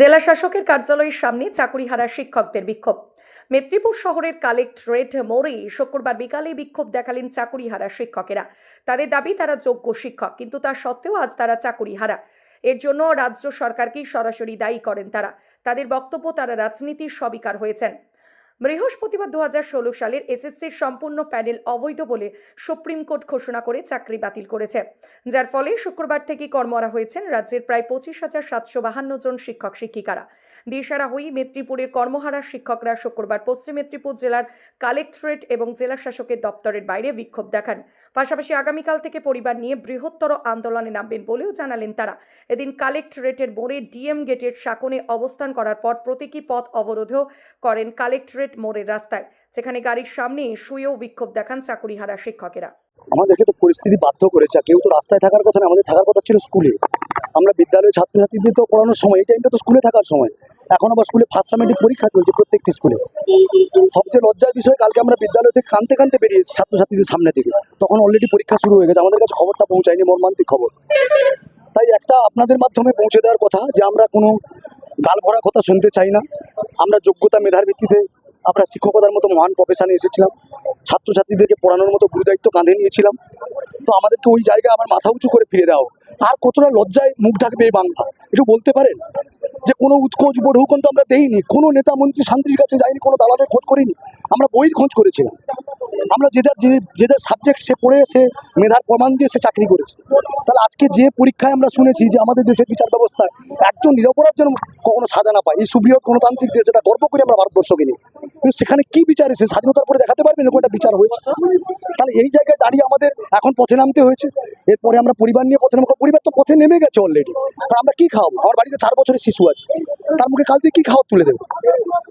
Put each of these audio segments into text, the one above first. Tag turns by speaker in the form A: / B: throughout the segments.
A: জেলা শাসকের কার্যালয়ের সামনে চাকুরিহারা শিক্ষকদের বিক্ষোভ। মেদিনীপুর শহরের কালেক্টরেট মোড়ে শুক্রবার বিকালে বিক্ষোভ দেখালেন চাকুরিহারা শিক্ষকেরা। তাদের দাবি, তারা যোগ্য শিক্ষক, কিন্তু তা সত্ত্বেও আজ তারা চাকুরিহারা। এর জন্য রাজ্য সরকারকেই সরাসরি দায়ী করেন তারা। তাদের বক্তব্য, তারা রাজনীতির স্বীকার হয়েছেন। বৃহস্পতিবার দু হাজার ষোলো সালের এসএসসির সম্পূর্ণ প্যানেল অবৈধ বলে সুপ্রিম কোর্ট ঘোষণা করে চাকরি বাতিল করেছে। যার ফলে শুক্রবার থেকে কর্মরা হয়েছেন রাজ্যের প্রায় পঁচিশ হাজার সাতশো বাহান্ন জন শিক্ষক শিক্ষিকারা। দিশারা হয়ে মেদিনীপুরের কর্মহারা শিক্ষকরা শুক্রবার পশ্চিম মেদিনীপুর জেলার কালেক্টরেট এবং জেলা শাসকের দপ্তরের বাইরে বিক্ষোভ দেখান। পাশাপাশি আগামীকাল থেকে পরিবার নিয়ে বৃহত্তর আন্দোলনে নামবেন বলেও জানালেন তারা। এদিন কালেক্টরেটের মোড়ে ডিএম গেটের সাকনে অবস্থান করার পর প্রতীকী পথ অবরোধও করেন কালেক্টরেট মোড়ের রাস্তায়, যেখানে গাড়ির সামনে শুয়েও বিক্ষোভ দেখান চাকুরিহারা শিক্ষকেরা।
B: আমাদেরকে তো পরিস্থিতি বাধ্য করেছে কেউ তো রাস্তায় থাকার কথা না, আমাদের থাকার কথা ছিল স্কুলে। আমরা বিদ্যালয়ে ছাত্রছাত্রীদের তো পড়ানোর সময়, এই টাইমটা তো স্কুলে থাকার সময়। এখন আবার স্কুলে ফার্স্ট সেমেটিক পরীক্ষা চলছে প্রত্যেকটি স্কুলে। সবচেয়ে লজ্জার বিষয়, কালকে আমরা বিদ্যালয় থেকে কানতে কানতে বেরিয়েছি ছাত্রছাত্রীদের সামনে থেকে। তখন অলরেডি পরীক্ষা শুরু হয়ে গেছে, আমাদের কাছে খবরটা পৌঁছায়নি, মর্মান্তিক খবর। তাই একটা আপনাদের মাধ্যমে পৌঁছে দেওয়ার কথা যে আমরা কোনো গাল ভরা কথা শুনতে চাই না। আমরা যোগ্যতা মেধার ভিত্তিতে আমরা শিক্ষকতার মতো মহান প্রফেশনে এসেছিলাম। ছাত্রছাত্রীদেরকে পড়ানোর মতো গুরুদায়িত্ব কাঁধে নিয়েছিলাম। তো আমাদেরকে ওই জায়গায় আমার মাথা উঁচু করে ফিরে দেওয়া আর কতটা লজ্জায় মুখ ঢাকবে এই বাংলা। একটু বলতে পারেন? যে কোনো উৎকোচ বড়হুকন কিন্তু আমরা দেইনি। কোনো নেতা মন্ত্রী শান্তির কাছে যাইনি কোনো দালালের খোঁজ করিনি। আমরা বইয়ের খোঁজ করেছিলাম। আমরা যে যার যে যার সাবজেক্ট সে পড়ে, সে মেধার প্রমাণ দিয়ে সে চাকরি করেছে। তাহলে আজকে যে পরীক্ষায় আমরা শুনেছি যে আমাদের দেশের বিচার ব্যবস্থায় একজন নিরপরাধ যেন কখনো সাজা না পায়, এই সুবৃহৎ গণতান্ত্রিক দেশ এটা গর্ব করি আমরা ভারতবর্ষকে নিয়ে। কিন্তু সেখানে কি বিচার এসে স্বাধীনতার পরে দেখাতে পারবেন এরকম একটা বিচার হয়েছে? তাহলে এই জায়গায় দাঁড়িয়ে আমাদের এখন পথে নামতে হয়েছে। এরপরে আমরা পরিবার নিয়ে পথে নামবো পরিবার তো পথে নেমে গেছে অলরেডি আর আমরা কি খাওয়াবো? আমার বাড়িতে চার বছরের শিশু আছে। তার মুখে কাল থেকে কি খাওয়া তুলে দেবো?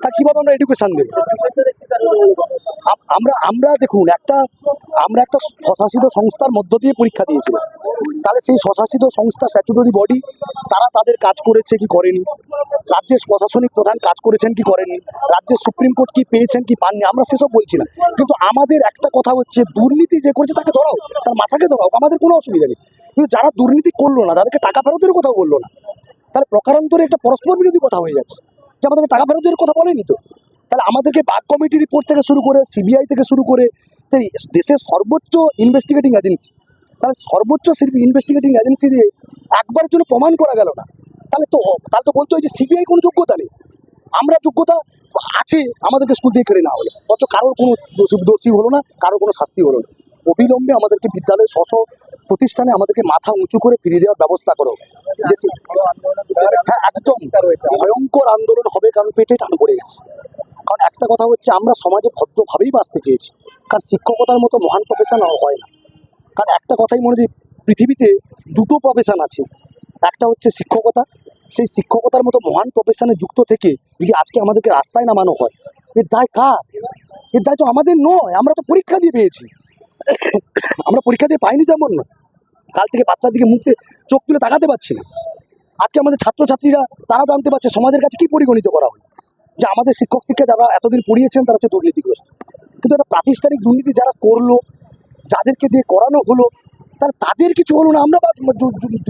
B: তা কীভাবে আমরা এডুকেশন দেবো? আমরা আমরা দেখুন, একটা, আমরা একটা স্বশাসিত সংস্থার মধ্য দিয়ে পরীক্ষা দিয়েছিলাম তাহলে সেই স্বশাসিত সংস্থা স্ট্যাচুটরি বডি তারা তাদের কাজ করেছে কি করেনি? রাজ্যের প্রশাসনিক প্রধান কাজ করেছেন কি করেননি? রাজ্যের সুপ্রিম কোর্ট কি পেয়েছেন কি পাননি? আমরা সেসব বলছি না। কিন্তু আমাদের একটা কথা হচ্ছে, দুর্নীতি যে করেছে তাকে ধরাও, তার মাথাকে ধরাও, আমাদের কোনো অসুবিধা নেই। কিন্তু যারা দুর্নীতি করল না, তাদেরকে টাকা ফেরতের কথাও বলল না। তাহলে প্রকারান্তরে একটা পরস্পর বিরোধী কথা হয়ে যাচ্ছে। যে আমাদেরকে টাকা ফেরতের কথা বলেনি তো। তাহলে আমাদেরকে বাগ কমিটি রিপোর্ট থেকে শুরু করে সিবিআই থেকে শুরু করে দেশের সর্বোচ্চ ইনভেস্টিগেটিং এজেন্সি তাহলে সর্বোচ্চ ইনভেস্টিগেটিং এজেন্সি দিয়ে একবারের জন্য প্রমাণ করা গেল না। তাহলে তো তাহলে তো বলতে হয় যে সিবিআই কোনো যোগ্যতা নেই। আমরা যোগ্যতা আছে আমাদেরকে স্কুল থেকে কেড়ে না হলো। অথচ কারোর কোনো দোষী হলো না কারোর কোনো শাস্তি হলো না। অবিলম্বে আমাদেরকে বিদ্যালয় স্ব প্রতিষ্ঠানে আমাদেরকে মাথা উঁচু করে ফিরিয়ে দেওয়ার ব্যবস্থা করো। হ্যাঁ একদম। ভয়ঙ্কর আন্দোলন হবে কারণ পেটে টান পড়ে গেছে। কারণ একটা কথা হচ্ছে, আমরা সমাজে ভদ্রভাবেই বাঁচতে চেয়েছি। কারণ শিক্ষকতার মতো মহান প্রফেশন হয় না। কারণ একটা কথাই মনে যে পৃথিবীতে দুটো প্রফেশন আছে। একটা হচ্ছে শিক্ষকতা। সেই শিক্ষকতার মতো মহান প্রফেশনে যুক্ত থেকে যদি আজকে আমাদেরকে রাস্তায় নামানো হয়, এর দায় কার? এর দায় তো আমাদের নয়, আমরা তো পরীক্ষা দিয়ে পেয়েছি। আমরা পরীক্ষা দিয়ে পাইনি তেমন না। কাল থেকে বাচ্চার দিকে মুখে চোখ তুলে তাকাতে পারছি না। আজকে আমাদের ছাত্রছাত্রীরা তারা জানতে পারছে সমাজের কাছে কি পরিগণিত করা হয় যে আমাদের শিক্ষক শিক্ষা যারা এতদিন পড়িয়েছেন তারা হচ্ছে দুর্নীতিগ্রস্ত। কিন্তু একটা প্রাতিষ্ঠানিক দুর্নীতি যারা করল, যাদেরকে দিয়ে করানো হলো, তারা, তাদের কিছু হলো না, আমরা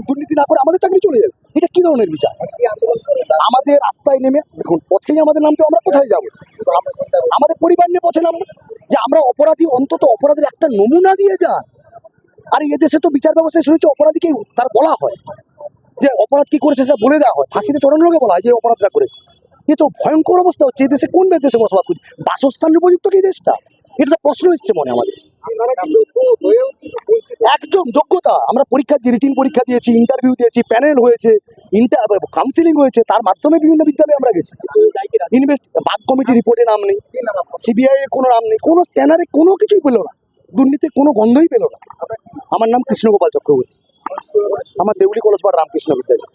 B: দুর্নীতি না করে আমাদের চাকরি চলে যাবে। এটা কি ধরনের বিচার? আমাদের রাস্তায় নেমে, দেখুন পথেই আমাদের নামতে আমরা কোথায় যাব? আমাদের পরিবার নিয়ে পথে নামবো? যে আমরা অপরাধী, অন্তত অপরাধের একটা নমুনা দিয়ে যান। আর এদেশে তো বিচার ব্যবস্থায় শুনেছি অপরাধীকে তার বলা হয়। যে অপরাধ কি করেছে সেটা বলে দেওয়া হয়। ফাঁসিতে চড়ানোর লোকে বলা হয় যে অপরাধটা করেছে। এ তো ভয়ঙ্কর অবস্থা হচ্ছে, এই দেশে কোন দেশে বসবাস করছে? বাসস্থানের উপযুক্ত কি দেশটা? এটা তো প্রশ্ন এসছে মনে আমাদের। একদম, যোগ্যতা। আমরা পরীক্ষা দিয়েছি রিটিন পরীক্ষা দিয়েছি ইন্টারভিউ দিয়েছি প্যানেল হয়েছে ইন্টার কাউন্সিলিং হয়েছে, তার মাধ্যমে বিভিন্ন বিদ্যালয়ে আমরা গেছি। ইনভেস্ট বাগ কমিটি রিপোর্টে নাম নেই সিবিআই এর কোনো নাম নেই, কোনো স্ক্যানারে কোনো কিছুই পেল না। দুর্নীতির কোনো গন্ধই পেল না। আমার নাম কৃষ্ণগোপাল চক্রবর্তী। আমার দেউলি কলেজ রামকৃষ্ণ বিদ্যালয়।